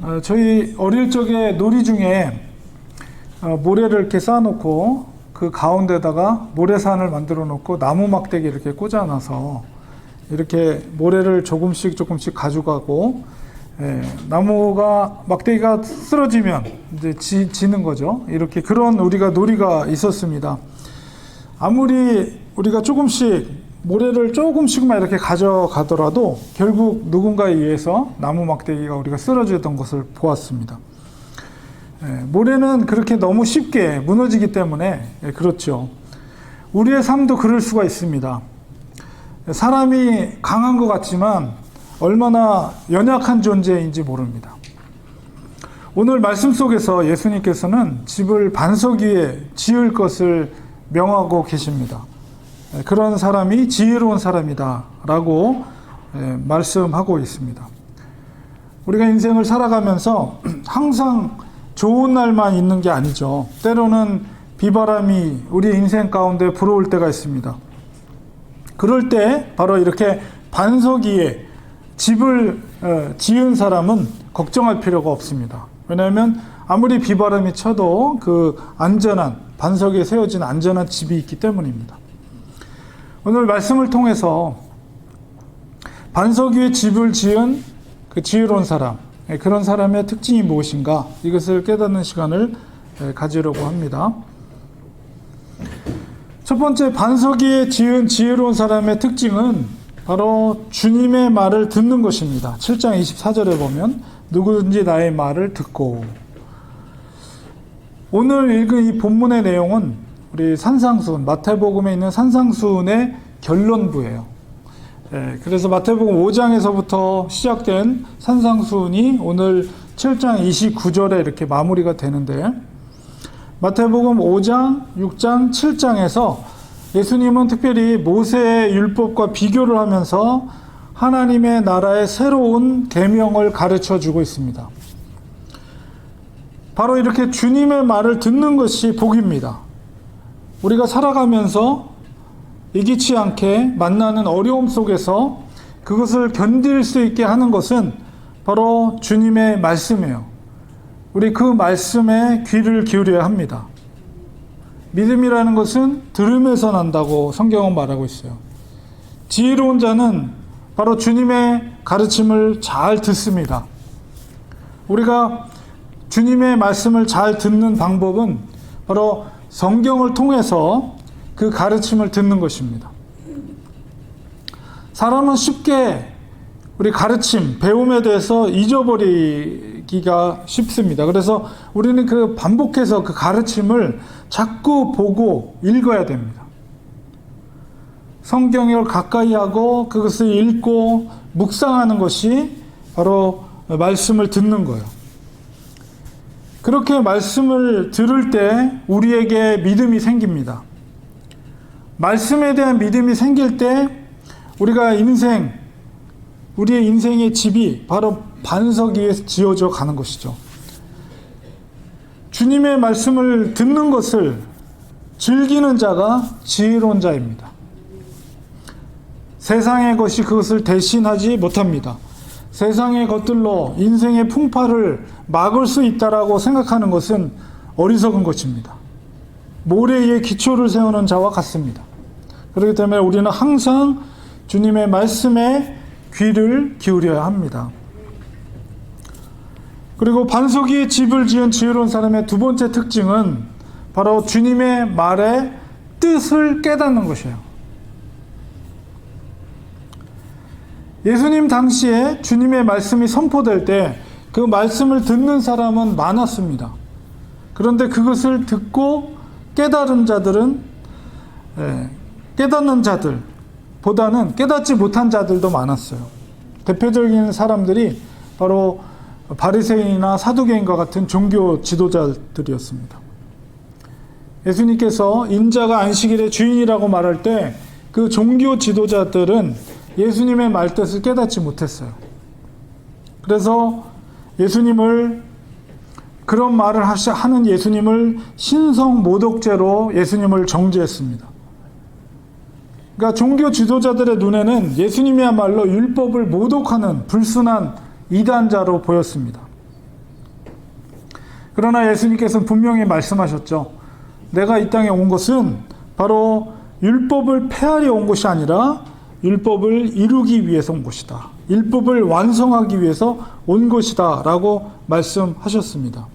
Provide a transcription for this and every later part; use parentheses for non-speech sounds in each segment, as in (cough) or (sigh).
어, 저희 어릴 적에 놀이 중에 어, 모래를 이렇게 쌓아놓고 그 가운데다가 모래산을 만들어 놓고 나무 막대기 이렇게 꽂아놔서 이렇게 모래를 조금씩 조금씩 가져가고 예, 나무가 막대기가 쓰러지면 이제 지, 지는 거죠. 이렇게 그런 우리가 놀이가 있었습니다. 아무리 우리가 조금씩 모래를 조금씩만 이렇게 가져가더라도 결국 누군가에 의해서 나무 막대기가 우리가 쓰러지던 것을 보았습니다. 예, 모래는 그렇게 너무 쉽게 무너지기 때문에 예, 그렇죠. 우리의 삶도 그럴 수가 있습니다. 사람이 강한 것 같지만 얼마나 연약한 존재인지 모릅니다. 오늘 말씀 속에서 예수님께서는 집을 반석 위에 지을 것을 명하고 계십니다. 예, 그런 사람이 지혜로운 사람이다 라고 예, 말씀하고 있습니다. 우리가 인생을 살아가면서 (clears throat) 항상 좋은 날만 있는 게 아니죠. 때로는 비바람이 우리 인생 가운데 불어올 때가 있습니다. 그럴 때 바로 이렇게 반석 위에 집을 어, 지은 사람은 걱정할 필요가 없습니다. 왜냐하면 아무리 비바람이 쳐도 그 안전한 반석에 세워진 안전한 집이 있기 때문입니다. 오늘 말씀을 통해서 반석 위에 집을 지은 그 지혜로운 사람, 예, 그런 사람의 특징이 무엇인가 이것을 깨닫는 시간을 예, 가지려고 합니다. 첫 번째 반석 위에 지은 지혜로운 사람의 특징은 바로 주님의 말을 듣는 것입니다. 7장 24절에 보면 누구든지 나의 말을 듣고 오늘 읽은 이 본문의 내용은 우리 산상수훈 마태복음에 있는 산상수훈의 결론부예요. 예, 그래서 마태복음 5장에서부터 시작된 산상수훈이 오늘 7장 29절에 이렇게 마무리가 되는데 마태복음 5장, 6장, 7장에서 예수님은 특별히 모세의 율법과 비교를 하면서 하나님의 나라의 새로운 계명을 가르쳐 주고 있습니다. 바로 이렇게 주님의 말을 듣는 것이 복입니다. 우리가 살아가면서 이기치 않게 만나는 어려움 속에서 그것을 견딜 수 있게 하는 것은 바로 주님의 말씀이에요. 우리 그 말씀에 귀를 기울여야 합니다. 믿음이라는 것은 들음에서 난다고 성경은 말하고 있어요. 지혜로운 자는 바로 주님의 가르침을 잘 듣습니다. 우리가 주님의 말씀을 잘 듣는 방법은 바로 성경을 통해서 그 가르침을 듣는 것입니다. 사람은 쉽게 우리 가르침, 배움에 대해서 잊어버리기가 쉽습니다. 그래서 우리는 그 반복해서 그 가르침을 자꾸 보고 읽어야 됩니다. 성경을 가까이 하고 그것을 읽고 묵상하는 것이 바로 말씀을 듣는 거예요. 그렇게 말씀을 들을 때 우리에게 믿음이 생깁니다. 말씀에 대한 믿음이 생길 때 우리가 인생, 우리의 인생의 집이 바로 반석 위에 지어져 가는 것이죠. 주님의 말씀을 듣는 것을 즐기는 자가 지혜로운 자입니다. 세상의 것이 그것을 대신하지 못합니다. 세상의 것들로 인생의 풍파를 막을 수 있다라고 생각하는 것은 어리석은 것입니다. 모래 위에 기초를 세우는 자와 같습니다. 그렇기 때문에 우리는 항상 주님의 말씀에 귀를 기울여야 합니다. 그리고 반석 위에 집을 지은 지혜로운 사람의 두 번째 특징은 바로 주님의 말의 뜻을 깨닫는 것이에요. 예수님 당시에 주님의 말씀이 선포될 때 그 말씀을 듣는 사람은 많았습니다. 그런데 그것을 듣고 깨달은 자들은 예, 깨닫는 자들보다는 깨닫지 못한 자들도 많았어요. 대표적인 사람들이 바로 바리새인이나 사두개인과 같은 종교 지도자들이었습니다. 예수님께서 인자가 안식일의 주인이라고 말할 때 그 종교 지도자들은 예수님의 말뜻을 깨닫지 못했어요. 그래서 예수님을 그런 말을 하는 예수님을 신성 모독죄로 예수님을 정죄했습니다. 그러니까 종교 지도자들의 눈에는 예수님이야말로 율법을 모독하는 불순한 이단자로 보였습니다. 그러나 예수님께서는 분명히 말씀하셨죠. 내가 이 땅에 온 것은 바로 율법을 폐하려 온 것이 아니라 율법을 이루기 위해서 온 것이다. 율법을 완성하기 위해서 온 것이다. 라고 말씀하셨습니다.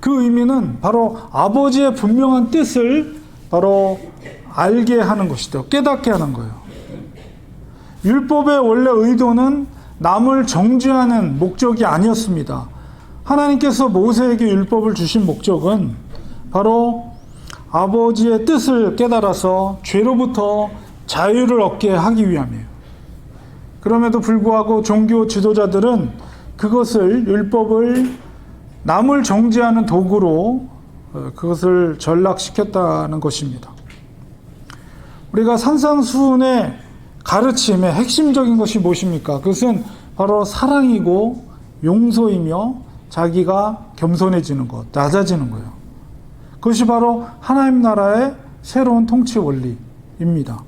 그 의미는 바로 아버지의 분명한 뜻을 바로 알게 하는 것이죠. 깨닫게 하는 거예요. 율법의 원래 의도는 남을 정죄하는 목적이 아니었습니다. 하나님께서 모세에게 율법을 주신 목적은 바로 아버지의 뜻을 깨달아서 죄로부터 자유를 얻게 하기 위함이에요. 그럼에도 불구하고 종교 지도자들은 그것을 율법을 남을 정죄하는 도구로 어, 그것을 전락시켰다는 것입니다. 우리가 산상수훈의 가르침의 핵심적인 것이 무엇입니까? 그것은 바로 사랑이고 용서이며 자기가 겸손해지는 것, 낮아지는 거예요. 그것이 바로 하나님 나라의 새로운 통치 원리입니다.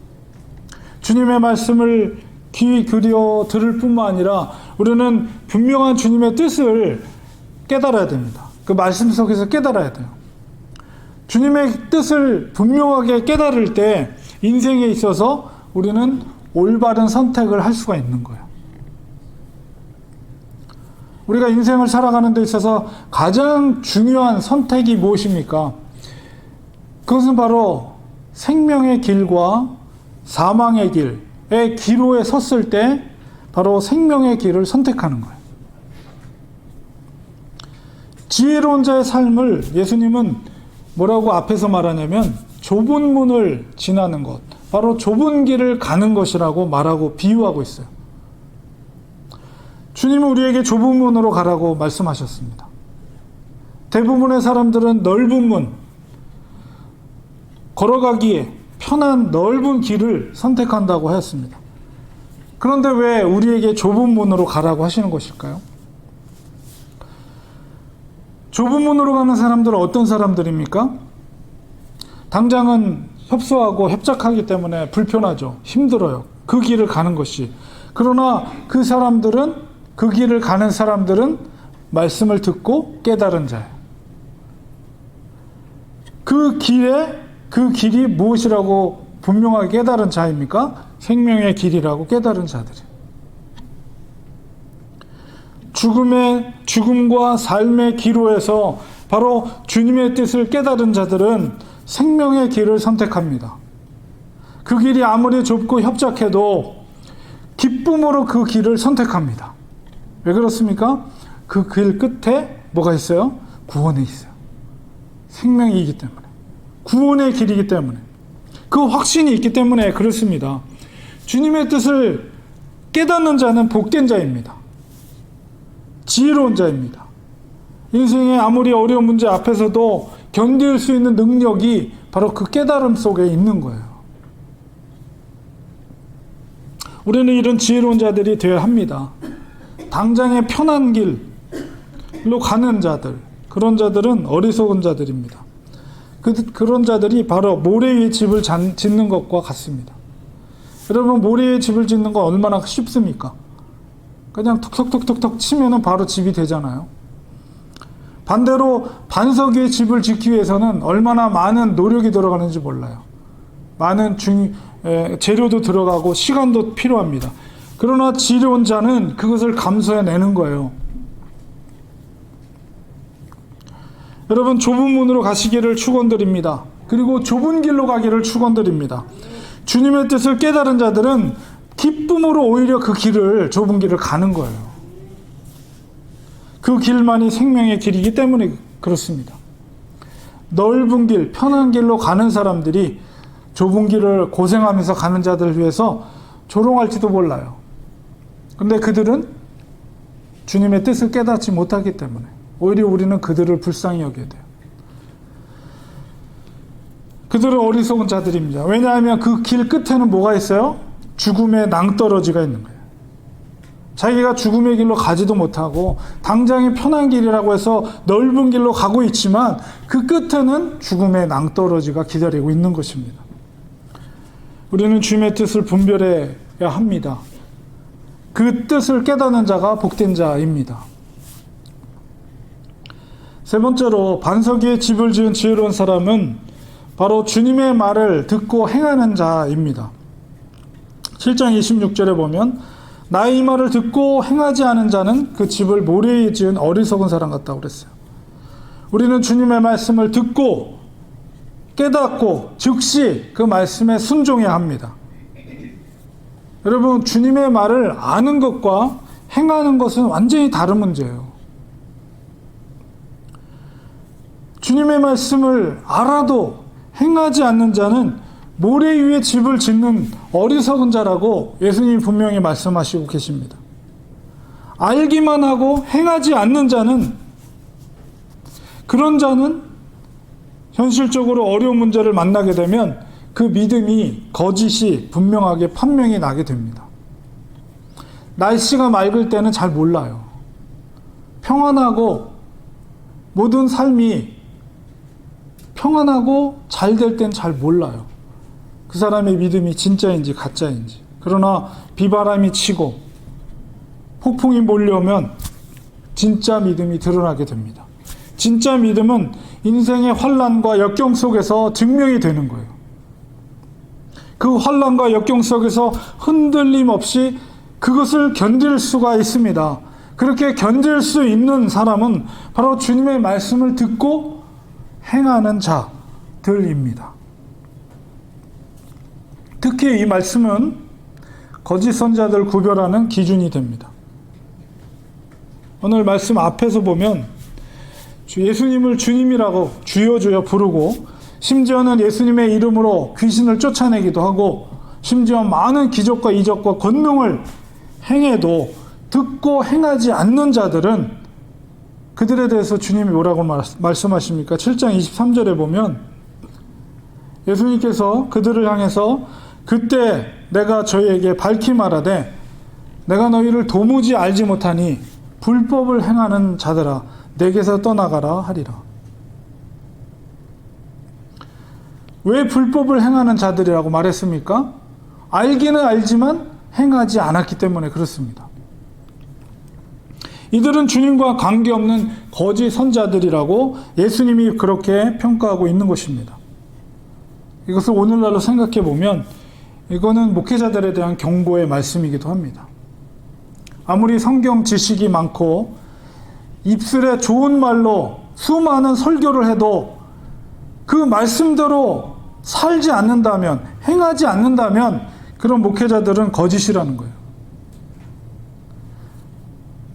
주님의 말씀을 귀 기울여 들을 뿐만 아니라 우리는 분명한 주님의 뜻을 깨달아야 됩니다. 그 말씀 속에서 깨달아야 돼요. 주님의 뜻을 분명하게 깨달을 때 인생에 있어서 우리는 올바른 선택을 할 수가 있는 거예요. 우리가 인생을 살아가는 데 있어서 가장 중요한 선택이 무엇입니까? 그것은 바로 생명의 길과 사망의 길의 기로에 섰을 때 바로 생명의 길을 선택하는 거예요. 지혜로운 자의 삶을 예수님은 뭐라고 앞에서 말하냐면 좁은 문을 지나는 것, 바로 좁은 길을 가는 것이라고 말하고 비유하고 있어요. 주님은 우리에게 좁은 문으로 가라고 말씀하셨습니다. 대부분의 사람들은 넓은 문, 걸어가기에 편한 넓은 길을 선택한다고 하였습니다. 그런데 왜 우리에게 좁은 문으로 가라고 하시는 것일까요? 좁은 문으로 가는 사람들은 어떤 사람들입니까? 당장은 협소하고 협작하기 때문에 불편하죠. 힘들어요. 그 길을 가는 것이. 그러나 그 사람들은 그 길을 가는 사람들은 말씀을 듣고 깨달은 자예요. 그 길에 그 길이 무엇이라고 분명하게 깨달은 자입니까? 생명의 길이라고 깨달은 자들이에요. 죽음의 죽음과 삶의 기로에서 바로 주님의 뜻을 깨달은 자들은 생명의 길을 선택합니다. 그 길이 아무리 좁고 협착해도 기쁨으로 그 길을 선택합니다. 왜 그렇습니까? 그 길 끝에 뭐가 있어요? 구원이 있어요. 생명이기 때문에. 구원의 길이기 때문에. 그 확신이 있기 때문에 그렇습니다. 주님의 뜻을 깨닫는 자는 복된 자입니다. 지혜로운 자입니다. 인생의 아무리 어려운 문제 앞에서도 견딜 수 있는 능력이 바로 그 깨달음 속에 있는 거예요. 우리는 이런 지혜로운 자들이 되어야 합니다. 당장의 편한 길로 가는 자들, 그런 자들은 어리석은 자들입니다. 그, 그런 자들이 바로 모래 위에 집을 잔, 짓는 것과 같습니다. 여러분, 모래 위에 집을 짓는 건 얼마나 쉽습니까? 그냥 톡톡톡톡톡 치면은 바로 집이 되잖아요. 반대로 반석 위에 집을 짓기 위해서는 얼마나 많은 노력이 들어가는지 몰라요. 많은 중, 에, 재료도 들어가고 시간도 필요합니다. 그러나 지혜로운 자는 그것을 감수해내는 거예요. 여러분 좁은 문으로 가시기를 축원드립니다. 그리고 좁은 길로 가기를 축원드립니다. 주님의 뜻을 깨달은 자들은 기쁨으로 오히려 그 길을 좁은 길을 가는 거예요. 그 길만이 생명의 길이기 때문에 그렇습니다. 넓은 길, 편한 길로 가는 사람들이 좁은 길을 고생하면서 가는 자들을 위해서 조롱할지도 몰라요. 근데 그들은 주님의 뜻을 깨닫지 못하기 때문에 오히려 우리는 그들을 불쌍히 여겨야 돼요. 그들은 어리석은 자들입니다. 왜냐하면 그 길 끝에는 뭐가 있어요? 죽음의 낭떠러지가 있는 거예요. 자기가 죽음의 길로 가지도 못하고 당장의 편한 길이라고 해서 넓은 길로 가고 있지만 그 끝에는 죽음의 낭떠러지가 기다리고 있는 것입니다. 우리는 주님의 뜻을 분별해야 합니다. 그 뜻을 깨닫는 자가 복된 자입니다. 세 번째로 반석 위에 집을 지은 지혜로운 사람은 바로 주님의 말을 듣고 행하는 자입니다. 7장 26절에 보면 나의 이 말을 듣고 행하지 않은 자는 그 집을 모래에 지은 어리석은 사람 같다고 그랬어요. 우리는 주님의 말씀을 듣고 깨닫고 즉시 그 말씀에 순종해야 합니다. 여러분, 주님의 말을 아는 것과 행하는 것은 완전히 다른 문제예요. 주님의 말씀을 알아도 행하지 않는 자는 모래 위에 집을 짓는 어리석은 자라고 예수님이 분명히 말씀하시고 계십니다. 알기만 하고 행하지 않는 자는 그런 자는 현실적으로 어려운 문제를 만나게 되면 그 믿음이 거짓이 분명하게 판명이 나게 됩니다. 날씨가 맑을 때는 잘 몰라요. 평안하고 모든 삶이 평안하고 잘 될 땐 잘 몰라요. 그 사람의 믿음이 진짜인지 가짜인지. 그러나 비바람이 치고 폭풍이 몰려오면 진짜 믿음이 드러나게 됩니다. 진짜 믿음은 인생의 환란과 역경 속에서 증명이 되는 거예요. 그 환란과 역경 속에서 흔들림 없이 그것을 견딜 수가 있습니다. 그렇게 견딜 수 있는 사람은 바로 주님의 말씀을 듣고 행하는 자들입니다. 특히 이 말씀은 거짓 선자들 구별하는 기준이 됩니다. 오늘 말씀 앞에서 보면 예수님을 주님이라고 주여 주여 부르고 심지어는 예수님의 이름으로 귀신을 쫓아내기도 하고 심지어 많은 기적과 이적과 권능을 행해도 듣고 행하지 않는 자들은 그들에 대해서 주님이 뭐라고 말씀하십니까? 7장 23절에 보면 예수님께서 그들을 향해서 그때 내가 저희에게 밝히 말하되 내가 너희를 도무지 알지 못하니 불법을 행하는 자들아 내게서 떠나가라 하리라. 왜 불법을 행하는 자들이라고 말했습니까? 알기는 알지만 행하지 않았기 때문에 그렇습니다. 이들은 주님과 관계없는 거짓 선자들이라고 예수님이 그렇게 평가하고 있는 것입니다. 이것을 오늘날로 생각해 보면 이거는 목회자들에 대한 경고의 말씀이기도 합니다. 아무리 성경 지식이 많고 입술에 좋은 말로 수많은 설교를 해도 그 말씀대로 살지 않는다면, 행하지 않는다면 그런 목회자들은 거짓이라는 거예요.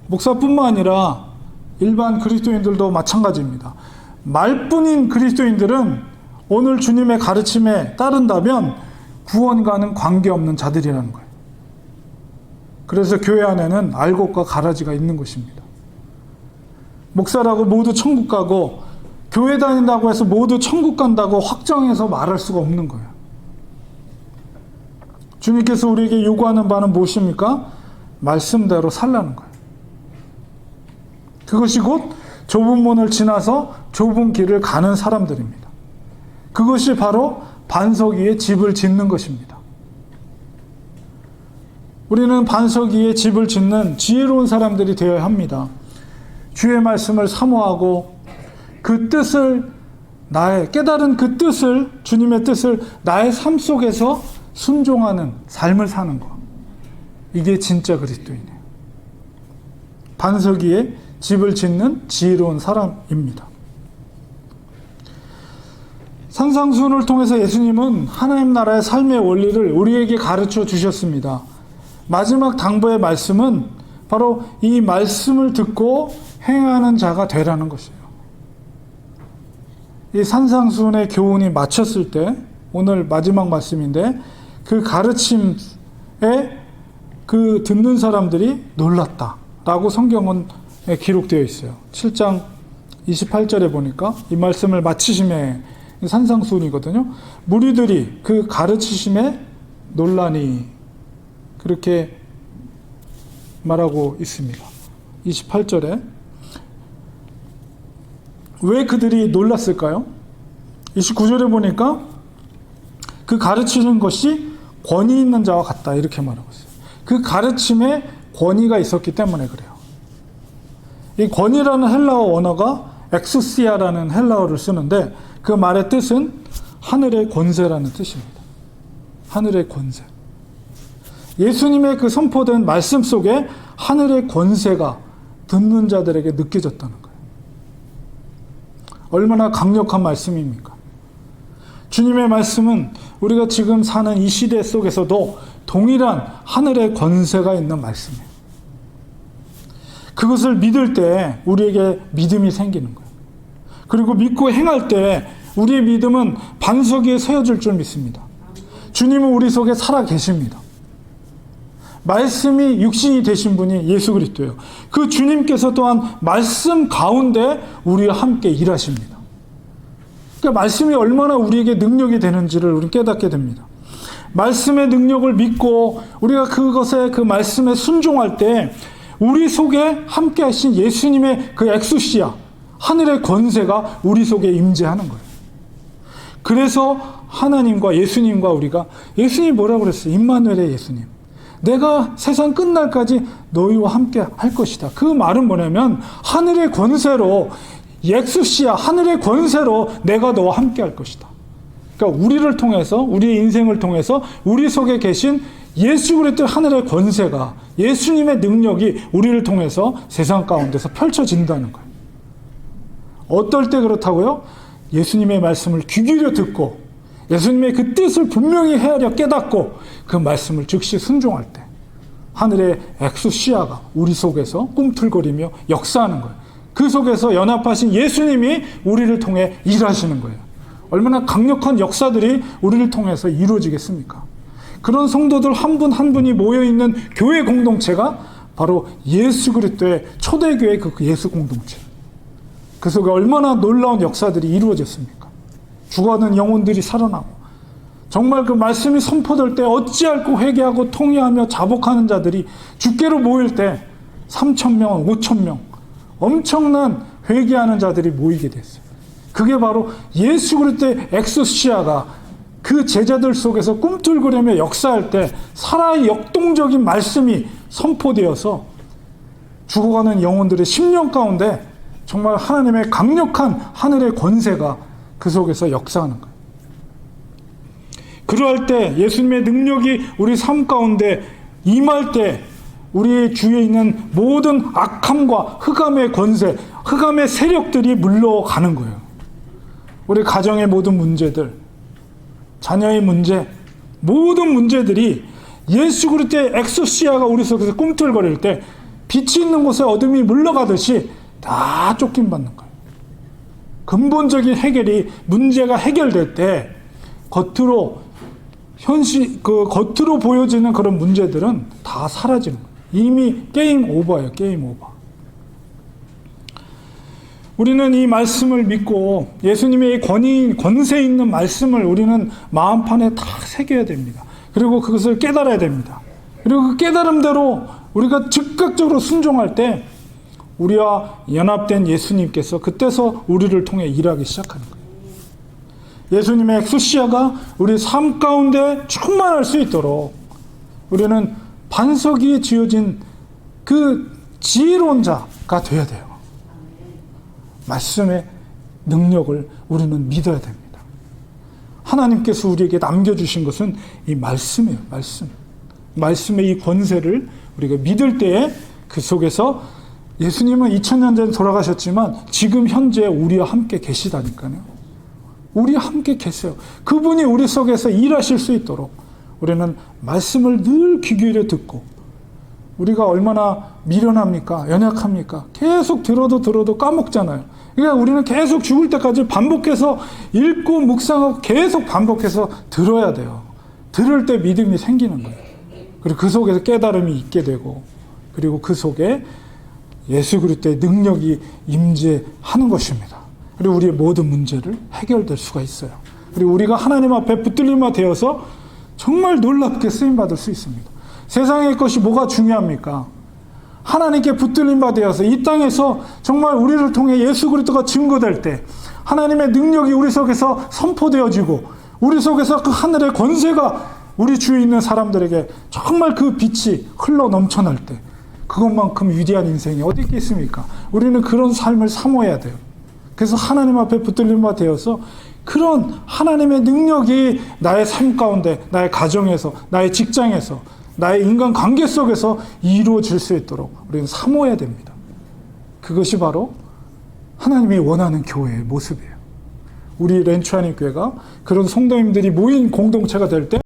목사뿐만 아니라 일반 그리스도인들도 마찬가지입니다. 말뿐인 그리스도인들은 오늘 주님의 가르침에 따른다면 구원과는 관계없는 자들이라는 거예요. 그래서 교회 안에는 알곡과 가라지가 있는 것입니다. 목사라고 모두 천국 가고 교회 다닌다고 해서 모두 천국 간다고 확정해서 말할 수가 없는 거예요. 주님께서 우리에게 요구하는 바는 무엇입니까? 말씀대로 살라는 거예요. 그것이 곧 좁은 문을 지나서 좁은 길을 가는 사람들입니다. 그것이 바로 반석 위에 집을 짓는 것입니다. 우리는 반석 위에 집을 짓는 지혜로운 사람들이 되어야 합니다. 주의 말씀을 사모하고 그 뜻을 나의 깨달은 그 뜻을 주님의 뜻을 나의 삶 속에서 순종하는 삶을 사는 것. 이게 진짜 그리스도이네요. 반석 위에 집을 짓는 지혜로운 사람입니다. 산상순을 통해서 예수님은 하나님 나라의 삶의 원리를 우리에게 가르쳐 주셨습니다. 마지막 당부의 말씀은 바로 이 말씀을 듣고 행하는 자가 되라는 것이에요. 이 산상순의 교훈이 마쳤을 때 오늘 마지막 말씀인데 그 가르침에 그 듣는 사람들이 놀랐다라고 성경은 기록되어 있어요. 7장 28절에 보니까 이 말씀을 마치심에 산상순이거든요. 무리들이 그 가르치심에 논란이 그렇게 말하고 있습니다. 28절에 왜 그들이 놀랐을까요? 29절에 보니까 그 가르치는 것이 권위 있는 자와 같다 이렇게 말하고 있어요. 그 가르침에 권위가 있었기 때문에 그래요. 이 권위라는 헬라어 언어가 엑소시아라는 헬라어를 쓰는데 그 말의 뜻은 하늘의 권세라는 뜻입니다. 하늘의 권세. 예수님의 그 선포된 말씀 속에 하늘의 권세가 듣는 자들에게 느껴졌다는 거예요. 얼마나 강력한 말씀입니까? 주님의 말씀은 우리가 지금 사는 이 시대 속에서도 동일한 하늘의 권세가 있는 말씀이에요. 그것을 믿을 때 우리에게 믿음이 생기는 거예요. 그리고 믿고 행할 때 우리의 믿음은 반석 위에 세워질 줄 믿습니다. 주님은 우리 속에 살아 계십니다. 말씀이 육신이 되신 분이 예수 그리스도예요. 그 주님께서 또한 말씀 가운데 우리와 함께 일하십니다. 그러니까 말씀이 얼마나 우리에게 능력이 되는지를 우리 깨닫게 됩니다. 말씀의 능력을 믿고 우리가 그것에 그 말씀에 순종할 때 우리 속에 함께 하신 예수님의 그 엑수시아 하늘의 권세가 우리 속에 임재하는 거예요. 그래서 하나님과 예수님과 우리가 예수님 뭐라고 그랬어요? 임마누엘의 예수님. 내가 세상 끝날까지 너희와 함께 할 것이다. 그 말은 뭐냐면 하늘의 권세로 엑수시아 하늘의 권세로 내가 너와 함께 할 것이다. 그러니까 우리를 통해서 우리의 인생을 통해서 우리 속에 계신 예수 그리스도의 하늘의 권세가 예수님의 능력이 우리를 통해서 세상 가운데서 펼쳐진다는 거예요. 어떨 때 그렇다고요? 예수님의 말씀을 귀 기울여 듣고 예수님의 그 뜻을 분명히 헤아려 깨닫고 그 말씀을 즉시 순종할 때 하늘의 엑수시아가 우리 속에서 꿈틀거리며 역사하는 거예요. 그 속에서 연합하신 예수님이 우리를 통해 일하시는 거예요. 얼마나 강력한 역사들이 우리를 통해서 이루어지겠습니까? 그런 성도들 한 분 한 분이 모여 있는 교회 공동체가 바로 예수 그리스도의 초대교회 그 예수 공동체. 그 속에 얼마나 놀라운 역사들이 이루어졌습니까? 죽어가는 영혼들이 살아나고 정말 그 말씀이 선포될 때 어찌할고 회개하고 통회하며 자복하는 자들이 주께로 모일 때 3천 명, 5천 명 엄청난 회개하는 자들이 모이게 됐어요. 그게 바로 예수 그리스도의 엑소시아가 그 제자들 속에서 꿈틀거리며 역사할 때 살아의 역동적인 말씀이 선포되어서 죽어가는 영혼들의 심령 가운데 정말 하나님의 강력한 하늘의 권세가 그 속에서 역사하는 거예요. 그러할 때 예수님의 능력이 우리 삶 가운데 임할 때 우리의 주위에 있는 모든 악함과 흑암의 권세, 흑암의 세력들이 물러가는 거예요. 우리 가정의 모든 문제들, 자녀의 문제, 모든 문제들이 예수 그리스도의 엑소시아가 우리 속에서 꿈틀거릴 때 빛이 있는 곳에 어둠이 물러가듯이 다 쫓김 받는 거예요. 근본적인 해결이 문제가 해결될 때 겉으로 현실 그 겉으로 보여지는 그런 문제들은 다 사라지는 거예요. 이미 게임 오버예요. 게임 오버. 우리는 이 말씀을 믿고 예수님의 권위 권세 있는 말씀을 우리는 마음판에 다 새겨야 됩니다. 그리고 그것을 깨달아야 됩니다. 그리고 그 깨달음대로 우리가 즉각적으로 순종할 때 우리와 연합된 예수님께서 그때서 우리를 통해 일하기 시작하는 거예요. 예수님의 엑소시아가 우리 삶 가운데 충만할 수 있도록 우리는 반석 위에 지어진 그 지혜로운 자가 되어야 돼요. 말씀의 능력을 우리는 믿어야 됩니다. 하나님께서 우리에게 남겨주신 것은 이 말씀이에요, 말씀. 말씀의 이 권세를 우리가 믿을 때에 그 속에서 예수님은 2000년 전에 돌아가셨지만 지금 현재 우리와 함께 계시다니까요. 우리 함께 계세요. 그분이 우리 속에서 일하실 수 있도록 우리는 말씀을 늘 귀 기울여 듣고 우리가 얼마나 미련합니까? 연약합니까? 계속 들어도 들어도 까먹잖아요. 그러니까 우리는 계속 죽을 때까지 반복해서 읽고 묵상하고 계속 반복해서 들어야 돼요. 들을 때 믿음이 생기는 거예요. 그리고 그 속에서 깨달음이 있게 되고 그리고 그 속에 예수 그리스도의 능력이 임재하는 것입니다. 그리고 우리의 모든 문제를 해결될 수가 있어요. 그리고 우리가 하나님 앞에 붙들림화 되어서 정말 놀랍게 쓰임 받을 수 있습니다. 세상의 것이 뭐가 중요합니까? 하나님께 붙들림 바 되어서 이 땅에서 정말 우리를 통해 예수 그리스도가 증거될 때 하나님의 능력이 우리 속에서 선포되어지고 우리 속에서 그 하늘의 권세가 우리 주위에 있는 사람들에게 정말 그 빛이 흘러 넘쳐날 때 그것만큼 위대한 인생이 어디 있겠습니까? 우리는 그런 삶을 사모해야 돼요. 그래서 하나님 앞에 붙들린 바 되어서 그런 하나님의 능력이 나의 삶 가운데, 나의 가정에서, 나의 직장에서, 나의 인간 관계 속에서 이루어질 수 있도록 우리는 사모해야 됩니다. 그것이 바로 하나님이 원하는 교회의 모습이에요. 우리 렌추아니 교회가 그런 성도님들이 모인 공동체가 될 때